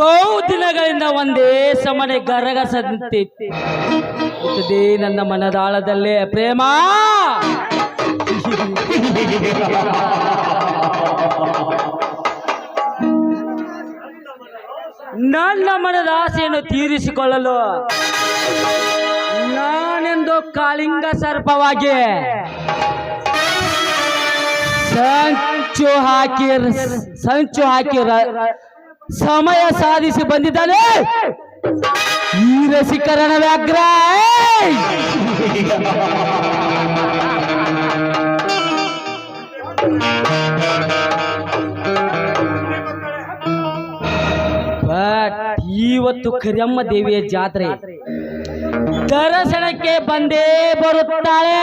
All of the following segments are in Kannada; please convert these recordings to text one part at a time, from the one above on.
ಬಹು ದಿನಗಳಿಂದ ಒಂದೇ ಸಮನೆ ಗರಗಸದಂತೆ. ಇದೇ ನನ್ನ ಮನದಾಳದಲ್ಲೇ ಪ್ರೇಮ. ನನ್ನ ಮನದ ಆಸೆಯನ್ನು ತೀರಿಸಿಕೊಳ್ಳಲು ನಾನೆಂದು ಕಾಳಿಂಗ ಸರ್ಪವಾಗಿ ಸಂಚು ಹಾಕಿ ಸಂಚು ಹಾಕಿ ಸಮಯ ಸಾಧಿಸಿ ಬಂದಿದ್ದಾನೆ. ಈ ರಸಿಕರಣ ವ್ಯಾಘ್ರ. ಏಯ್! ಬಟ್ ಇವತ್ತು ಕರಿಯಮ್ಮ ದೇವಿಯ ಜಾತ್ರೆ. ದರ್ಶನಕ್ಕೆ ಬಂದೇ ಬರುತ್ತಾಳೆ.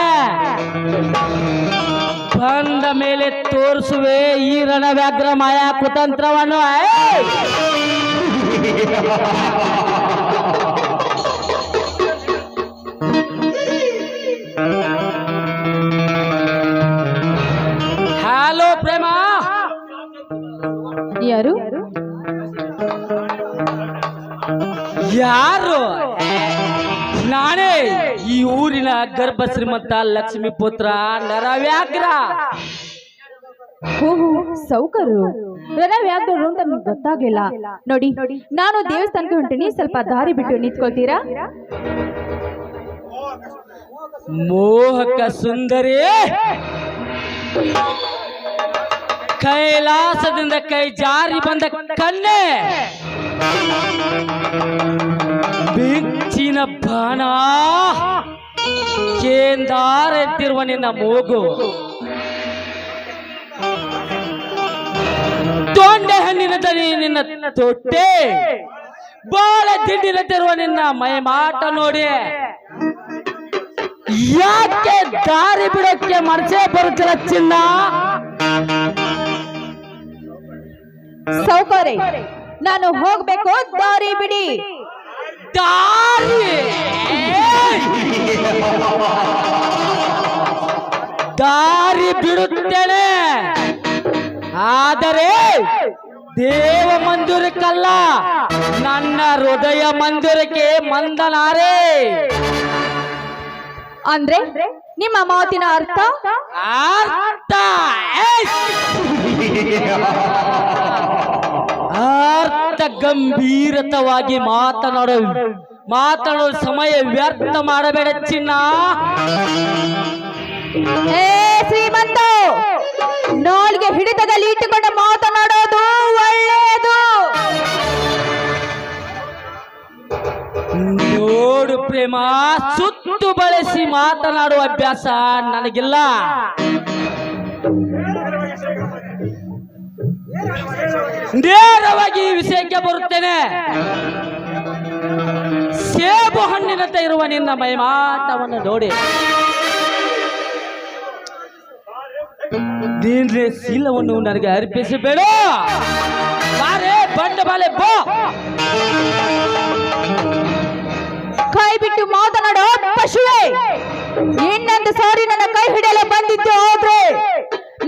ಬಂದ ಮೇಲೆ ತೋರಿಸುವೆ ಈ ರಣವ್ಯಾಗ್ರ ಮಾಯಾ ಕುತಂತ್ರವನ್ನು! ಹಲೋ ಪ್ರೇಮ! ಯಾರು? ಯಾರು? ನಾನೇ. ಈ ಊರಿನ ಗರ್ಭ ಶ್ರೀಮಂತ ಲಕ್ಷ್ಮೀ ಪುತ್ರ ನರವ್ಯಾಘ್ರ. ಓಹೋ ಸೌಕರ್ರು ರಣವ್ಯಾಘ್ರರು ಅಂತ ನಮ್ಗೆ ಗೊತ್ತಾಗ್ಲಿಲ್ಲ. ನೋಡಿ ನಾನು ದೇವಸ್ಥಾನಕ್ಕೆ ಹೊಂಟೀನಿ ಸ್ವಲ್ಪ ದಾರಿ ಬಿಟ್ಟು ನಿಂತ್ಕೊಳ್ತೀರಾ? ಮೋಹಕ ಸುಂದರಿ. ಕೈಲಾಸದಿಂದ ಕೈ ಜಾರಿ ಬಂದ ಕನ್ನೆ ಬೆಂಚಿನ ಬಾಣ ಕೇಂದಾರೆದ್ದಿರುವ ನಿನ್ನ ಮೂಗು. ತೊಂಡೆ ಹಣ್ಣಿನ ನಿನ್ನ ತೊಟ್ಟೆ. ಬಾಳ ದಿಂಡಿನಂತಿರುವ ನಿನ್ನ ಮೈಮಾಟ ನೋಡಿ. ಯಾಕೆ ದಾರಿ ಬಿಡಕ್ಕೆ ಮನಸ್ಸೇ ಬರುತ್ತಿಲ್ಲ ಚಿನ್ನ? ಸೌಕರ್ಯ, ನಾನು ಹೋಗ್ಬೇಕು, ದಾರಿ ಬಿಡಿ. ದಾರಿ ದಾರಿ ಬಿಡುತ್ತೇನೆ. ಆದರೆ ದೇವ ಮಂದಿರಕ್ಕಲ್ಲ ನನ್ನ ಹೃದಯ ಮಂದಿರಕ್ಕೆ ಮಂದನಾರೇ. ಅಂದ್ರೆ ನಿಮ್ಮ ಮಾತಿನ ಅರ್ಥ? ಅರ್ಥ. ಅರ್ಥ ಗಂಭೀರತವಾಗಿ ಮಾತನಾಡೋ. ಮಾತನಾಡುವ ಸಮಯ ವ್ಯರ್ಥ ಮಾಡಬೇಡ ಚಿನ್ನ. ಶ್ರೀಮಂತ ನಾಲ್ಗೆ ಹಿಡಿತದಲ್ಲಿ ಇಟ್ಟುಕೊಂಡು ಮಾತನಾಡೋದು ಒಳ್ಳೆಯದು. ನೋಡು ಪ್ರೇಮ ಸುತ್ತು ಬಳಸಿ ಮಾತನಾಡುವ ಅಭ್ಯಾಸ ನನಗಿಲ್ಲ. ನೇರವಾಗಿ ಈ ವಿಷಯಕ್ಕೆ ಬರುತ್ತೇನೆ. ಸೇಬು ಹಣ್ಣಿನಂತೆ ಇರುವ ನಿನ್ನ ಮೈಮಾಟವನ್ನು ನೋಡಿ. ನೀನ್ರೆ ಶೀಲವನ್ನು ನನಗೆ ಅರ್ಪಿಸಬೇಡ. ಬಾರೆ, ಬಂಡ ಬಾಲೆ, ಬೋ. ಕೈ ಬಿಟ್ಟು ಮಾತನಾಡೋ ಪಶುವೆ, ಇನ್ನೊಂದು ಸಾರಿ ನನ್ನ ಕೈ ಹಿಡಿಯಲು ಬಂದಿದ್ದು ಹೋದ್ರೆ.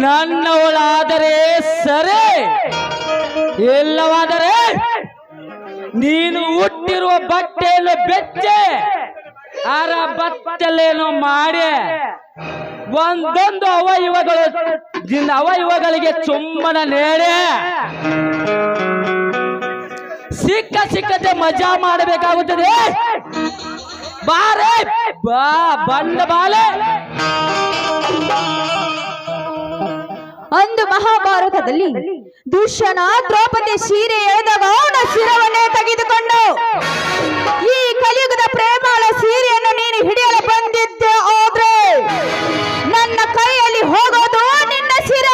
ನನ್ನವಳಾದರೆ ಸರಿ. ಇಲ್ಲವಾದರೆ ನೀನು ಹುಟ್ಟಿರುವ ಬಟ್ಟೆಯನ್ನು ಬೆಚ್ಚೆ. ಅರ ಬತ್ತಲೇನು ಮಾಡಿ. ಒಂದೊಂದು ಅವಯವಗಳು ಅವಯವಗಳಿಗೆ ಚುಮ್ಮನ ನೇಡೆ. ಸಿಕ್ಕ ಸಿಕ್ಕತೆ ಮಜಾ ಮಾಡಬೇಕಾಗುತ್ತದೆ. ಬಾರೆ, ಬಾ, ಬಂದ ಬಾಲೆ. ಅಂದು ಮಹಾಭಾರತದಲ್ಲಿ ದುಷ್ಯನ ದ್ರೌಪದಿ ಸೀರೆ ಎಳೆದ ಗೌಣ ಶಿರವನ್ನೇ ತೆಗೆದುಕೊಂಡು ಈ ಕಲಿಯುಗದ ಪ್ರೇಮಾಳ ಸೀರೆಯನ್ನು ನೀನು ಹಿಡಿಯಲು ಬಂದಿದ್ದೆ ಹೋದ್ರೆ ನನ್ನ ಕೈಯಲ್ಲಿ ಹೋಗೋದು ನಿನ್ನ ಶಿರ.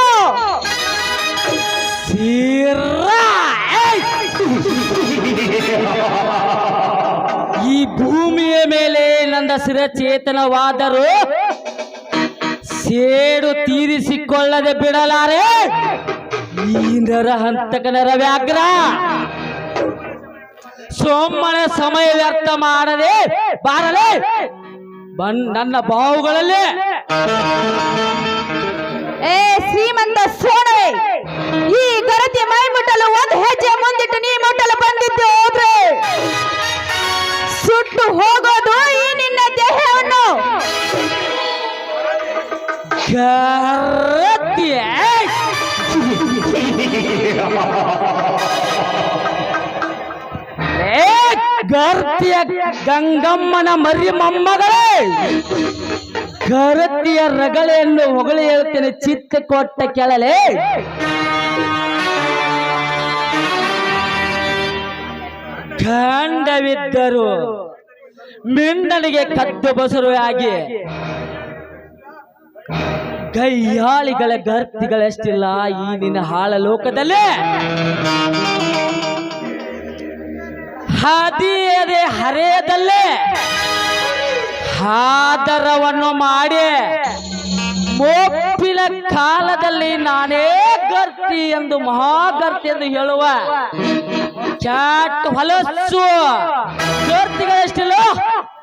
ಈ ಭೂಮಿಯ ಮೇಲೆ ನನ್ನ ಸಿರ ಚೇತನವಾದರೂ ಸೇಡು ತೀರಿಸಿಕೊಳ್ಳದೆ ಬಿಡಲಾರೆ. ಈ ನರ ವ್ಯಾಘ್ರ ಸೋಮನ ಸಮಯ ವ್ಯರ್ಥ ಮಾಡದೆ ಬಾರಲೆ. ಬನ್ ನನ್ನ ಬಾವುಗಳಲ್ಲಿ. ಏ ಶ್ರೀಮಂತ ಸೋಣವೇ, ಈ ಗರತಿ ಮೈ ಗರ್ತಿಯ ಗಂಗಮ್ಮನ ಮರಿ ಮೊಮ್ಮಗಳೇ ಗರತಿಯ ರಗಳೆಯನ್ನು ಹೊಗಳಿ ಹೇಳ್ತೇನೆ, ಚಿತ್ತ ಕೊಟ್ಟ ಕೆಳಲೆ! ಖಂಡವಿದ್ದರು ಮಿಂಡನಿಗೆ ಕದ್ದು ಬಸರು ಆಗಿ ಕೈಯಾಳಿಗಳ ಗರ್ತಿಗಳಷ್ಟಿಲ್ಲ ಈ ನಿನ್ನ ಹಾಳ ಲೋಕದಲ್ಲಿ ಹಾದಿಯದೆ ಹರೆಯದಲ್ಲೇ ಹಾದರವನ್ನು ಮಾಡಿ ಮೋಪಿನ ಕಾಲದಲ್ಲಿ ನಾನೇ ಗರ್ತಿ ಎಂದು ಮಹಾಗರ್ತಿ ಎಂದು ಹೇಳುವ ಚಾಟ್ ಹೊಲಸು. ಗರ್ತಿಗಳೆಷ್ಟಿಲ್ಲ?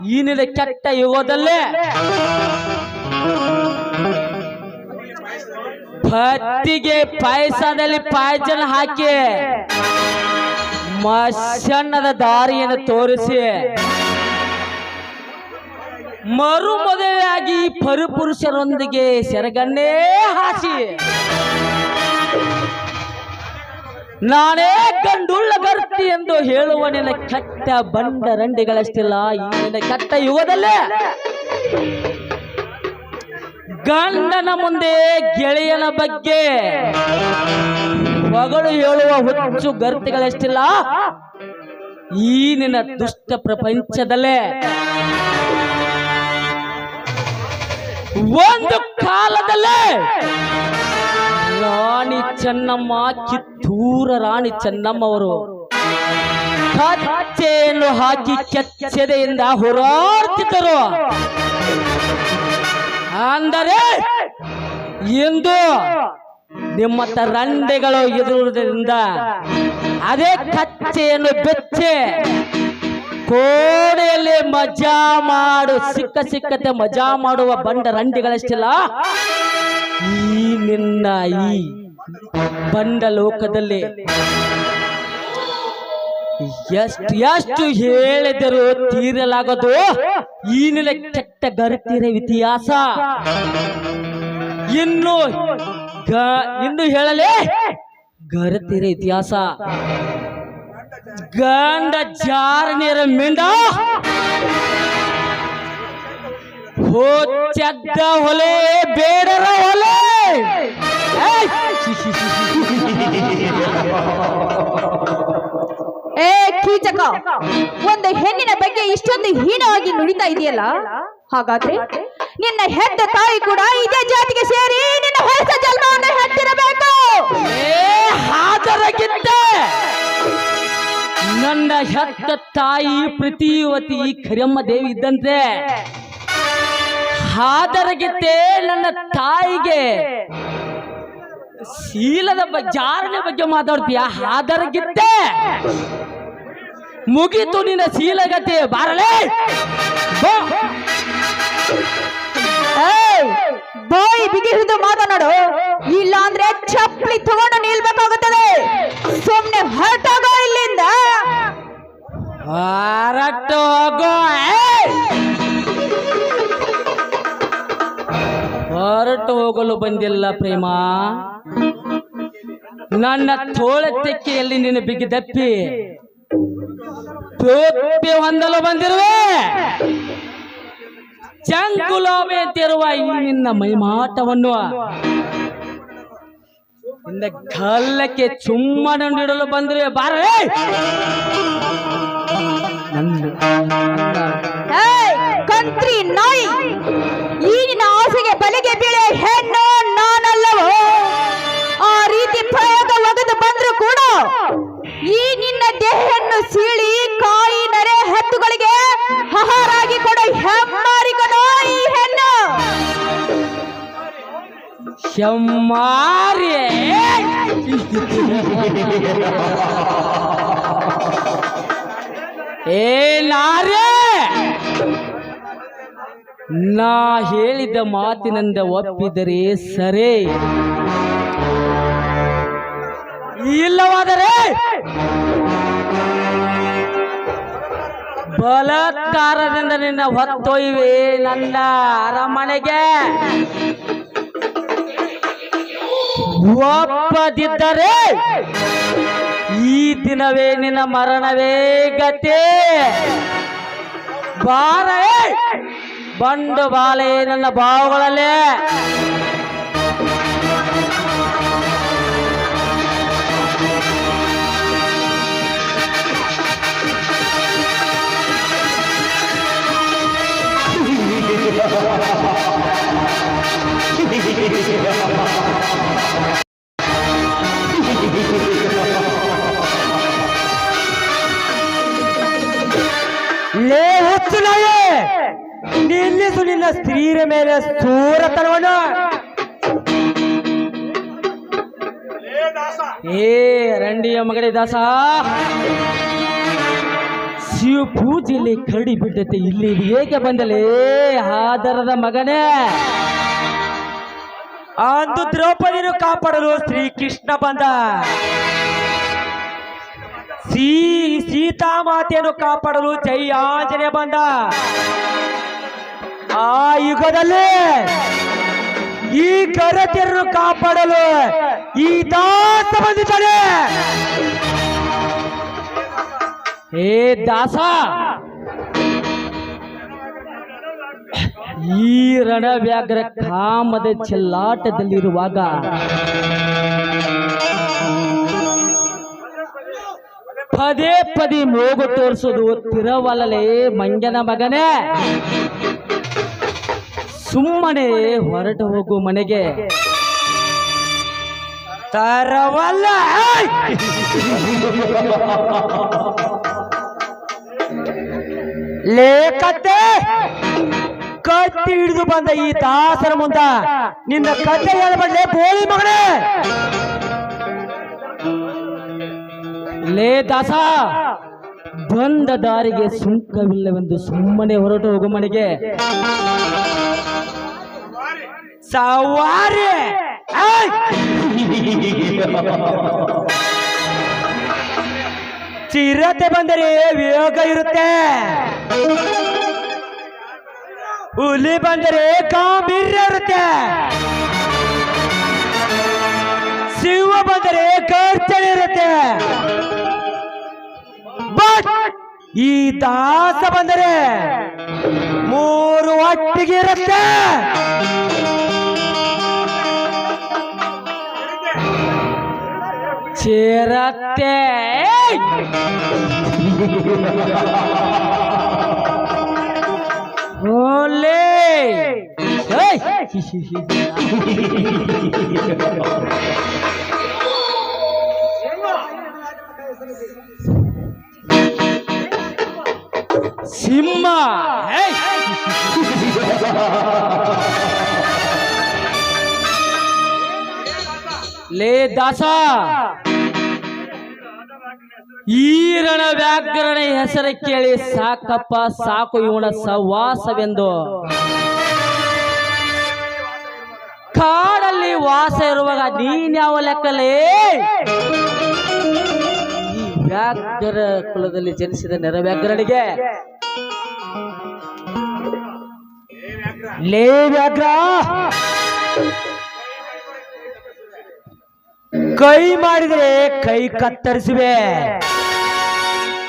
ಈ ನಿನ್ನ ಕೆಟ್ಟ ಯುಗದಲ್ಲೇ? ಭಕ್ತಿಗೆ ಪಾಯಸದಲ್ಲಿ ಪಾಯಜನ ಹಾಕಿ. ಮಸಣ್ಣದ ದಾರಿಯನ್ನು ತೋರಿಸಿ. ಮರು ಮದುವೆಯಾಗಿ ಪರುಪುರುಷರೊಂದಿಗೆ ಸೆರಗನ್ನೇ ಹಾಸಿ. ನಾನೇ ಗಂಡುಳ್ಳ ಬರ್ತಿ ಎಂದು ಹೇಳುವ ನಿನ್ನ ಕೆಟ್ಟ ಬಂಡ ರಂಡಿಗಳಷ್ಟಿಲ್ಲ ಈ ನಿನ್ನ ಕೆಟ್ಟ ಯುಗದಲ್ಲೇ. ಗಂಡನ ಮುಂದೆ ಗೆಳೆಯನ ಬಗ್ಗೆ ಮಗಳು ಹೇಳುವ ಹುಚ್ಚು ಗರ್ತಿಗಳೆಷ್ಟಿಲ್ಲ? ಈ ನಿನ್ನ ದುಷ್ಟ ಪ್ರಪಂಚದಲ್ಲೇ. ಒಂದು ಕಾಲದಲ್ಲೇ ರಾಣಿ ಚೆನ್ನಮ್ಮ, ಕಿತ್ತೂರ ರಾಣಿ ಚೆನ್ನಮ್ಮ ಅವರು ಕಚ್ಚೆಯನ್ನು ಹಾಕಿ ಕೆಚ್ಚೆದೆಯಿಂದ ಹೋರಾಡ್ತಿದ್ದರು ಅಂದರೆ ಇಂದು ನಿಮ್ಮ ರಂಡೆಗಳು ಎದುರುವುದರಿಂದ ಅದೇ ಕಚ್ಚೆಯನ್ನು ಬೆಚ್ಚೆ ಕೋಣೆಯಲ್ಲಿ ಮಜಾ ಮಾಡು, ಸಿಕ್ಕ ಸಿಕ್ಕತೆ ಮಜಾ ಮಾಡುವ ಬಂಡ ರಂಡಿಗಳಷ್ಟಿಲ್ಲ ಈ ನಿನ್ನ ಈ ಬಂಡ ಲೋಕದಲ್ಲಿ ಎಷ್ಟು ಎಷ್ಟು ಹೇಳಿದರು ತೀರಲಾಗದು. ಈ ನಿಲ ಕೆಟ್ಟ ಗರ್ತಿರ ಇತಿಹಾಸ. ಇನ್ನು ಇನ್ನು ಹೇಳಲೇ ಗರತಿರ ಇತಿಹಾಸ. ಗಂಡ ಜಾರನೇರ ಮಿಂಡ ಹೋಚದ್ದ ಹೊಲೆ, ಬೇಡರ ಹೊಲೆ. ಏಯ್! ಏ, ಕೀಚಕ, ಒಂದು ಹೆಣ್ಣಿನ ಬಗ್ಗೆ ಇಷ್ಟೊಂದು ಹೀನವಾಗಿ ನುಡಿತಾ ಇದೆಯಲ್ಲ? ಹಾಗಾದ್ರೆ ನಿನ್ನ ಹೆತ್ತ ತಾಯಿ ಕೂಡ ಇದೇ ಜಾತಿಗೆ ಸೇರಿ ನಿನ್ನ ಹೊಸ ಜನ್ಮವನ್ನು ಹೆತ್ತಿರಬೇಕು. ನನ್ನ ಹೆತ್ತ ತಾಯಿ ಪ್ರತಿವತಿ ಕರಿಯಮ್ಮ ದೇವಿ ಇದ್ದಂತೆ. ಹಾದರಗಿತ್ತೆ ನನ್ನ ತಾಯಿಗೆ. ಶೀಲದ ಬಗ್ಗೆ ಜಾರನೆ ಬಗ್ಗೆ ಮಾತಾಡ್ತೀಯ? ಹಾದರ್ಗಿತ್ತೆ. ಮುಗೀತು ನಿನ್ನ ಶೀಲಗತಿ. ಬಾರಲೇ. ಬಾಯಿ ಬಿಗಿ ಹಿಡಿದು ಮಾತನಾಡು. ಇಲ್ಲ ಅಂದ್ರೆ ಚಪ್ಪಲಿ ತಗೊಂಡು ನಿಲ್ಬೇಕಾಗುತ್ತದೆ. ಸುಮ್ನೆ ಹೊರಟೋಗೋ ಇಲ್ಲಿಂದ. ಹೊರಟೋಗೋ! ಹೊರಟು ಹೋಗಲು ಬಂದಿಲ್ಲ ಪ್ರೇಮ. ನನ್ನ ತೋಳ ತೆಕ್ಕೆಯಲ್ಲಿ ನಿನ್ನ ಬಿಗಿದಪ್ಪಿ ತೋಪಿ ಹೊಂದಲು ಬಂದಿರುವೆ. ಚಂಕುಲೋಮೆ ತಿರುವ ಈ ನಿನ್ನ ಮೈಮಾಟವನ್ನು. ನಿನ್ನ ಗಲ್ಲಕ್ಕೆ ನೀಡಲು ಬಂದಿರುವೆ. ಬಾರೇ ನನಗೆ ಬಿಳೆ ಹೆಣ್ಣು, ನಾನಲ್ಲವೋ? ಆ ರೀತಿ ಪ್ರಯೋಗ ಒಗೆದು ಬಂದ್ರು ಕೂಡ ಈ ನಿನ್ನ ದೇಹವನ್ನು ಸೀಳಿ, ಕಾಯಿ, ನರೆ ಹತ್ತುಗಳಿಗೆ ಆಹಾರಾಗಿ ಕೊಡ ಹೆಮ್ಮಾರಿಗನೋ ಈ ಹೆಣ್ಣು. ಶಮ್ಮಾರಿ. ಏ ನಾರೇ. ನಾ ಹೇಳಿದ ಮಾತಿನಿಂದ ಒಪ್ಪಿದರೆ ಸರಿ. ಇಲ್ಲವಾದರೆ ಬಲತ್ಕಾರದಿಂದ ನಿನ್ನ ಹೊತ್ತೊಯ್ವಿ ನನ್ನ ಅರಮನೆಗೆ. ಒಪ್ಪದಿದ್ದರೆ ಈ ದಿನವೇ ನಿನ್ನ ಮರಣವೇ ಗತಿ. ಬಾರೇ. ಬಂಡು ಬಾಲೆ ನನ್ನ ಬಾವುಗಳಲ್ಲೇ. ರಂಡಿಯ ಮಗಡೆ ದಾಸ. ಶಿವ ಪೂಜೆಯಲ್ಲಿ ಕರಡಿ ಬಿಟ್ಟತೆ ಇಲ್ಲಿ ಏಕೆ ಬಂದಲೇ? ಆದರದ ಮಗನೇ. ಅಂದು ದ್ರೌಪದಿಯನ್ನು ಕಾಪಾಡಲು ಶ್ರೀ ಕೃಷ್ಣ ಬಂದ. ಸೀ, ಸೀತಾಮಾತೆಯನ್ನು ಕಾಪಾಡಲು ಜೈ ಆಂಜನೇಯ ಬಂದ. ಆ ಯುಗದಲ್ಲಿ ಈ ಕರತೆಯನ್ನು ಕಾಪಾಡಲು ಈ ದಾಸ ಬಂದಿದ್ದಾನೆ. ಏ ದಾಸ! ಈ ರಣವ್ಯಾಘ್ರ ಕಾಮದ ಚೆಲ್ಲಾಟದಲ್ಲಿರುವಾಗ ಪದೇ ಪದೇ ಮೋಗು ತೋರಿಸೋದು ತಿರವಲ್ಲಲೇ ಮಂಗನ ಮಗನೇ. ಸುಮ್ಮನೆ ಹೊರಟು ಹೋಗು ಮನೆಗೆ. ತರವಲ್ಲ! ಲೇಖತೆ! ಕತ್ತಿ ಹಿಡಿದು ಬಂದ ಈ ದಾಸರ ಮುಂದ ನಿನ್ನ ಕತೆ ಹೇಳ್ಬಡ್ಲೆ ಬೋಳಿ ಮಗನೇ! ಲೇ ದಾಸ! ಬಂದ ದಾರಿಗೆ ಸುಂಕವಿಲ್ಲವೆಂದು ಸುಮ್ಮನೆ ಹೊರಟು ಹೋಗು ಮನೆಗೆ. ಸವಾರಿ! ಚಿರತೆ ಬಂದರೆ ವಿಯೋಗ ಇರುತ್ತೆ. ಹುಲಿ ಬಂದರೆ ಗಾಂಭೀರ್ಯ ಇರುತ್ತೆ. ಸಿಂಹ ಬಂದರೆ ಗರ್ಜನೆ ಇರುತ್ತೆ. ಬಟ್ ಈ ದಾಸ ಬಂದರೆ ಮೂರು ಒಟ್ಟಿಗೆ ಇರುತ್ತೆ. ಚಿರತೆ ಓಲೆ. ಸಿಂಹ. ಲೇ ದಾಸ. ಈ ರಣ ವ್ಯಾಕರಣ ಹೆಸರು ಕೇಳಿ ಸಾಕಪ್ಪ, ಸಾಕು ಇವನ ಸವಾಸವೆಂದು ಕಾಡಲ್ಲಿ ವಾಸ ಇರುವಾಗ ನೀನ್ಯಾವ ಲೆಕ್ಕಲೇ? ಈ ವ್ಯಾಘ್ರ ಕುಲದಲ್ಲಿ ಜನಿಸಿದ ನೆರವ್ಯಾಘ್ರನಿಗೆ. ಲೇ ವ್ಯಾಘ್ರ! ಕೈ ಮಾಡಿದರೆ ಕೈ ಕತ್ತರಿಸುವೆ.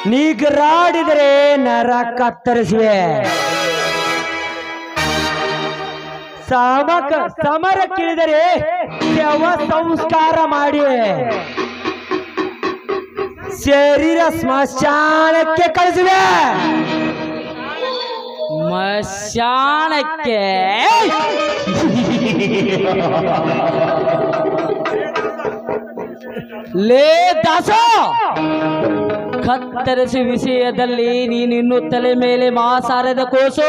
ನೀಗರಾಡಿದರೆ ನರ ಕತ್ತರಿಸುವೆ. ಸಮಕ ಸಮರ ಕಿಳಿದರೆ ಶವ ಸಂಸ್ಕಾರ ಮಾಡಿ ಶರೀರ ಸ್ಮಶಾನಕ್ಕೆ ಕಳಿಸುವೆ. ಸ್ಮಶಾನಕ್ಕೆ. ಲೇ ದಾಸ. ಕತ್ತರಿಸಿ ವಿಷಯದಲ್ಲಿ ನೀನಿನ್ನು ತಲೆ ಮೇಲೆ ಮಾಸಾರದ ಕೋಸು.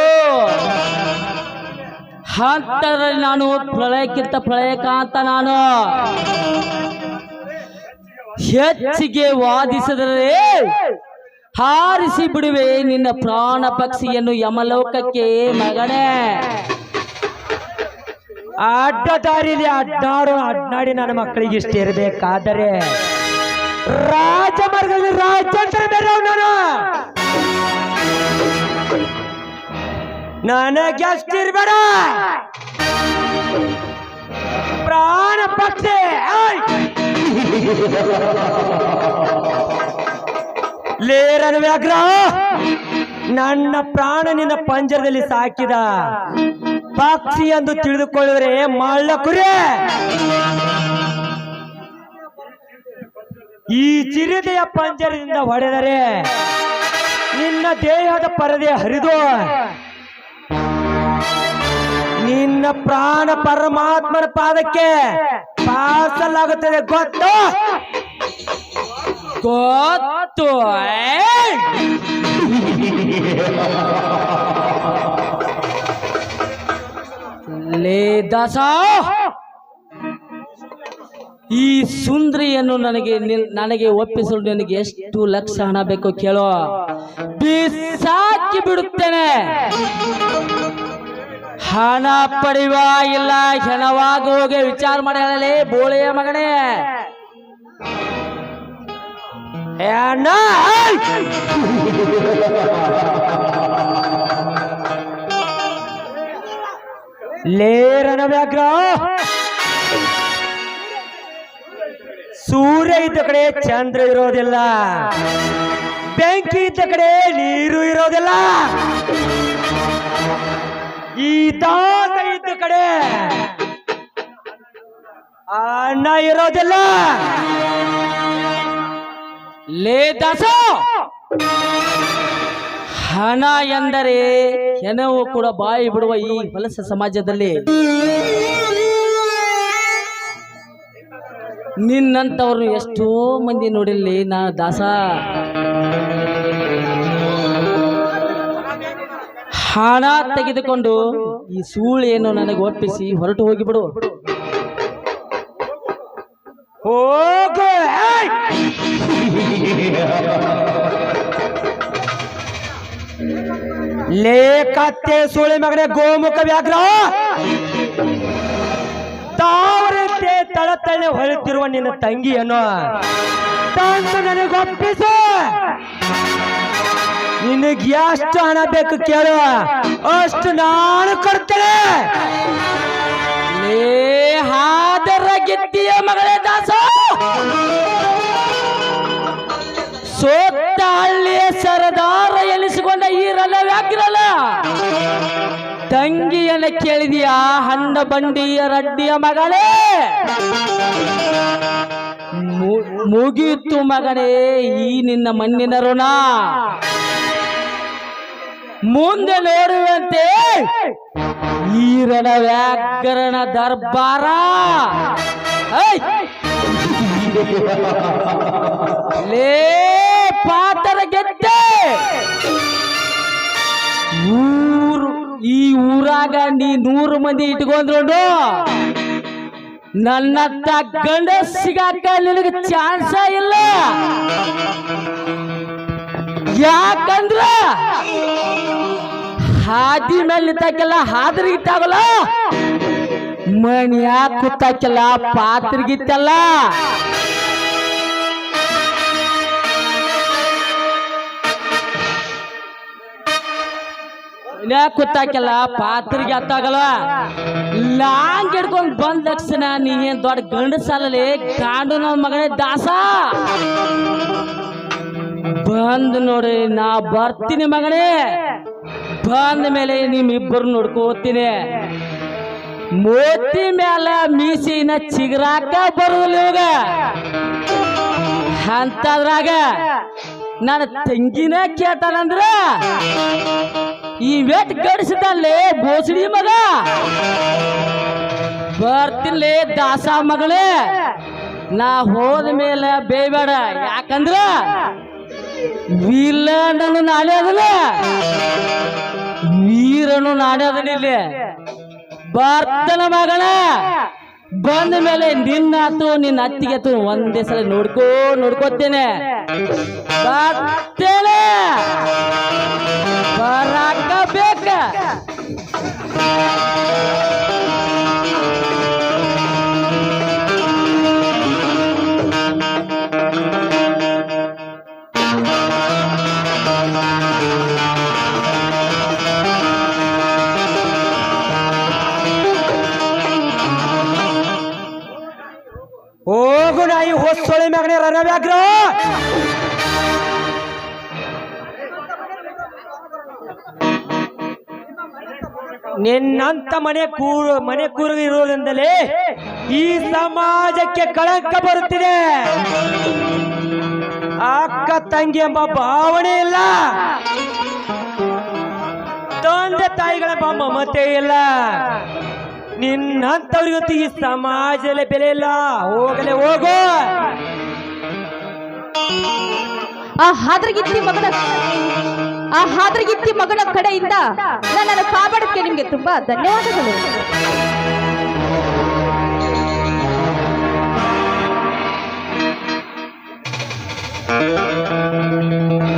ಹಂತದಲ್ಲಿ ನಾನು ಪ್ರಳಯಕ್ಕಿಂತ ಪ್ರಳಯಕಾಂತ ನಾನು. ಹೆಚ್ಚಿಗೆ ವಾದಿಸಿದರೆ ಹಾರಿಸಿ ಬಿಡುವೆ ನಿನ್ನ ಪ್ರಾಣ ಪಕ್ಷಿಯನ್ನು ಯಮಲೋಕಕ್ಕೆ ಮಗನೇ. ಅಡ್ಡ ದಾರಿಲಿ ಅಡ್ಡಾಡು ಅಡ್ಡಾಡಿ ನನ್ನ ಮಕ್ಕಳಿಗೆ ಇಷ್ಟ ಇರಬೇಕಾದರೆ ರಾಜಮಾರ್ಗದಲ್ಲಿ ರಾಜ್ಯಾಂತರ ಬೇರೆ ನಾನು. ನನಗೆ ಅಷ್ಟಿರ್ಬೇಡ ಪ್ರಾಣ ಪಕ್ಷಿ ಲೇರನ ವ್ಯಾಘ್ರ, ನನ್ನ ಪ್ರಾಣ ನಿನ್ನ ಪಂಜರದಲ್ಲಿ ಸಾಕಿದ. ಪಕ್ಷಿ ಎಂದು ತಿಳಿದುಕೊಳ್ಳುವರೆ ಮಳ್ಳ ಕುರಿ ಈ ಚಿರತೆಯ ಪಂಜರದಿಂದ ಹೊಡೆದರೆ ನಿನ್ನ ದೇಹದ ಪರದೆ ಹರಿದು. ನಿನ್ನ ಪ್ರಾಣ ಪರಮಾತ್ಮನ ಪಾದಕ್ಕೆ ಪಾಸಲಾಗುತ್ತದೆ ಗೊತ್ತು? ಗೊತ್ತು! ಲೇ ದಾಸ! ಈ ಸುಂದ್ರಿಯನ್ನು ನನಗೆ ನಿನ್- ನನಗೆ ಒಪ್ಪಿಸಲು ನಿನಗೆ ಎಷ್ಟು ಲಕ್ಷ ಹಣ ಬೇಕು ಕೇಳೋ? ಬಿಸಾಕಿ ಬಿಡುತ್ತೇನೆ. ಹಣ ಪಡೆಯುವ ಇಲ್ಲ ಹೆಣವಾಗಿ ಹೋಗಿ ವಿಚಾರ ಮಾಡಿ ಹೇಳಲೇ, ಬೋಳೆಯ ಮಗನೇ. ಲೇರನ ವ್ಯಾಘ್ರ! ಸೂರ್ಯ ಇದ್ದ ಕಡೆ ಚಂದ್ರ ಇರೋದಿಲ್ಲ. ಬೆಂಕಿ ಇದ್ದ ಕಡೆ ನೀರು ಇರೋದಿಲ್ಲ. ಈ ದಾಸ ಇದ್ದ ಕಡೆ ಅಣ್ಣ ಇರೋದಿಲ್ಲ. ಲೇ ದಾಸ! ಹಣ ಎಂದರೆ ಹೆಣವು ಕೂಡ ಬಾಯಿ ಬಿಡುವ ಈ ವಲಸ ಸಮಾಜದಲ್ಲಿ. ನಿನ್ನಂತವ್ರು ಎಷ್ಟೋ ಮಂದಿ ನೋಡಿಲ್ಲಿ ನಾ ದಾಸ. ಹಣ ತೆಗೆದುಕೊಂಡು ಈ ಸೂಳೆಯನ್ನು ನನಗೆ ಒಪ್ಪಿಸಿ ಹೊರಟು ಹೋಗಿಬಿಡು. ಹೋಗು ಸೂಳೆ ಸುಳಿ ಮಗನೇ ಗೋಮುಖ ವ್ಯಾಘ್ರ. ತಾವರಂತೆ ತಳತಳೆ ಹೊಳೆತಿರುವ ನಿನ್ನ ತಂಗಿಯನ್ನು ತಂದು ನನಗೊಪ್ಪಿಸು ನಿನಗೆ ಎಷ್ಟು ಹಣ ಬೇಕು ಕೇಳು. ಅಷ್ಟು ನಾನು ಕೊಡ್ತೇನೆ. ಹಾದರ ಗೆದ್ದಿಯ ಮಗಳೇ ದಾಸ. ಸೋತ್ತ ಹಳ್ಳಿಯ ಸರದಾರ ಎನಿಸಿಕೊಂಡ ಈ ರಲ ವ್ಯಾಗ್ರಲ ತಂಗಿಯನ್ನ ಕೇಳಿದೀಯಾ? ಹಣ್ಣ ಬಂಡಿಯ ರಡ್ಡಿಯ ಮಗಳೇ ಮುಗಿಯಿತು ಮಗನೇ ಈ ನಿನ್ನ ಮಣ್ಣಿನ ಋಣ. ಮುಂದೆ ನೋಡುವಂತೆ ಈರನ ವ್ಯಾಕರಣ ದರ್ಬಾರ! ಲೇ ನೀ ನೂರು ಮಂದಿ ಇಟ್ಕೊಂಡ್ರು ನನ್ನ ಗಂಡ ಸಿಗಾಕ ನಿನಗೆ ಚಾನ್ಸ ಇಲ್ಲ. ಯಾಕಂದ್ರ ಹಾದಿ ಮೇಲೆ ನಿಂತಾಕೆಲ್ಲ ಹಾದ್ರಿಗಿತ್ತಾಗಲ್ಲ ಮಣ್ಯಾಗ ಕೂತಾಕೆಲ್ಲ ಪಾತ್ರಿಗಿತ್ತಲ್ಲ ಮನ್ಯಾಗ ಕೂತಾಕೆಲ್ಲ, ಪಾತ್ರಿಗೆ ಹತ್ತಾಗಲ್ಲ. ಲಾಂಗ್ ಹಿಡ್ಕೊಂಡು ಬಂದ ತಕ್ಷಣ ನೀ ಏನ್ ದೊಡ್ಡ ಗಂಡಸಲ್ಲಿ ಕಾಂಡು ನನ್ನ ಮಗನೇ ದಾಸ. ಬಂದ್ ನೋಡಿ ನಾ ಬರ್ತೀನಿ ಮಗನೇ. ಬಂದ ಮೇಲೆ ನಿಮ್ಮಿಬ್ಬರು ನೋಡ್ಕೋತೀನಿ ಮೋತಿ ಮೇಲೆ ಮೀಸಿನ ಚಿಗ್ರಾಕ ಬರುದಿಲ್ಲ ಇವಾಗ. ಅಂತದ್ರಾಗ ನನ್ನ ತಂಗಿನ ಕೇಳ್ತಾನಂದ್ರ ಈ ವೇಟ್ ಗಡಿಸಿದಲ್ಲೇ ಬೋಸಡಿ ಮಗ. ಬರ್ತಿಲ್ಲೇ ದಾಸ ಮಗಳೇ. ನಾ ಹೋದ ಮೇಲೆ ಬೇಬೇಡ ಯಾಕಂದ್ರ ವಿಲನನು ನಾಳೆ ಅದಲ್ಲ. ವೀರನು ನಾಳೆ ಅದನ್ನ ಇಲ್ಲಿ. ಬರ್ತನ ಮಗಳ. ಬಂದ ಮೇಲೆ ನಿನ್ನಾತು ನಿನ್ನ ಅತ್ತಿಗೆ ಒಂದೇ ಸಲ ನೋಡ್ಕೋ, ನೋಡ್ಕೋತೇನೆ. ಬರ್ತೇನೆ. ನಿನ್ನಂತ ಮನೆ ಕೂರು ಮನೆ ಕೂರು ಇರೋದ್ರಿಂದಲೇ ಈ ಸಮಾಜಕ್ಕೆ ಕಳಂಕ ಬರುತ್ತಿದೆ. ಅಕ್ಕ, ತಂಗಿ ಎಂಬ ಭಾವನೆ ಇಲ್ಲ. ತಂದೆ ತಾಯಿಗಳ ಮಮತೆ ಇಲ್ಲ. ನಿನ್ನಂತವ್ರಿಗಂತೂ ಈ ಸಮಾಜದಲ್ಲಿ ಬೆಲೆ ಇಲ್ಲ. ಹೋಗಲೇ ಹೋಗು. ಆ ಹಾದ್ರಗಿತ್ತಿ ಮಗನ ಆ ಹಾದ್ರಗಿತ್ತಿ ಮಗಳ ಕಡೆಯಿಂದ ನನ್ನನ್ನು ಕಾಪಾಡಕ್ಕೆ ನಿಮಗೆ ತುಂಬಾ ಧನ್ಯವಾದಗಳು. ಲೇ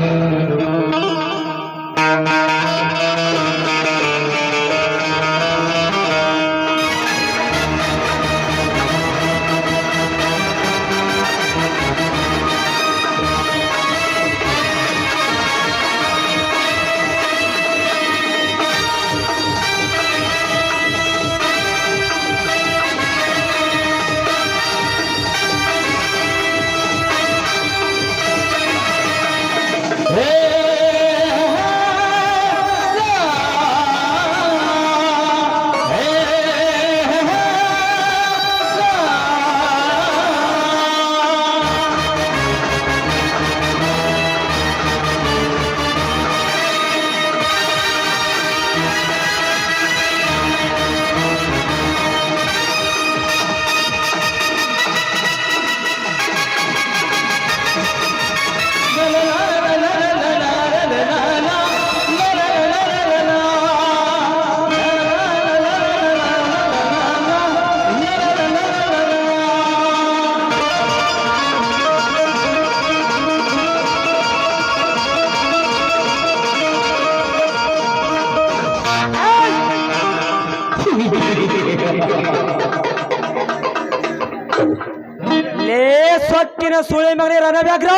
ಸುಳೆ ಮಗನೇ ರಣವ್ಯಾಗ್ರ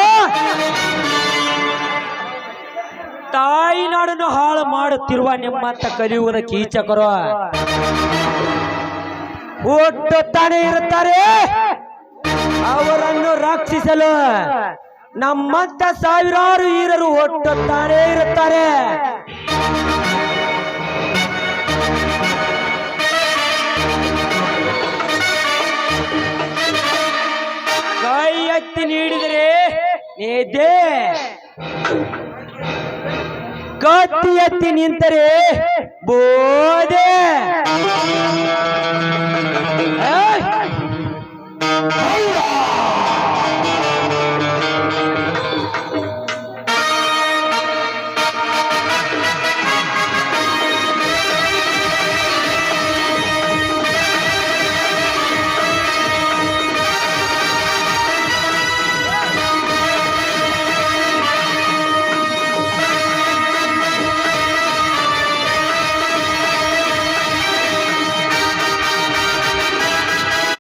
ತಾಯಿನಾಡನ್ನು ಹಾಳು ಮಾಡುತ್ತಿರುವ ನಿಮ್ಮಂತ ಕಲಿಯುವುದ ಕೀಚಕರು ಹುಟ್ಟುತ್ತಾನೆ ಇರುತ್ತಾರೆ. ಅವರನ್ನು ರಕ್ಷಿಸಲು ನಮ್ಮಂತ ಸಾವಿರಾರು ವೀರರು ಒಟ್ಟುತ್ತಾನೆ ಇರುತ್ತಾರೆ. ನೀಡಿದರೆ ನೇದೆ ಕತ್ತಿ ಎತ್ತಿ ನಿಂತರೆ ಬೋದೆ!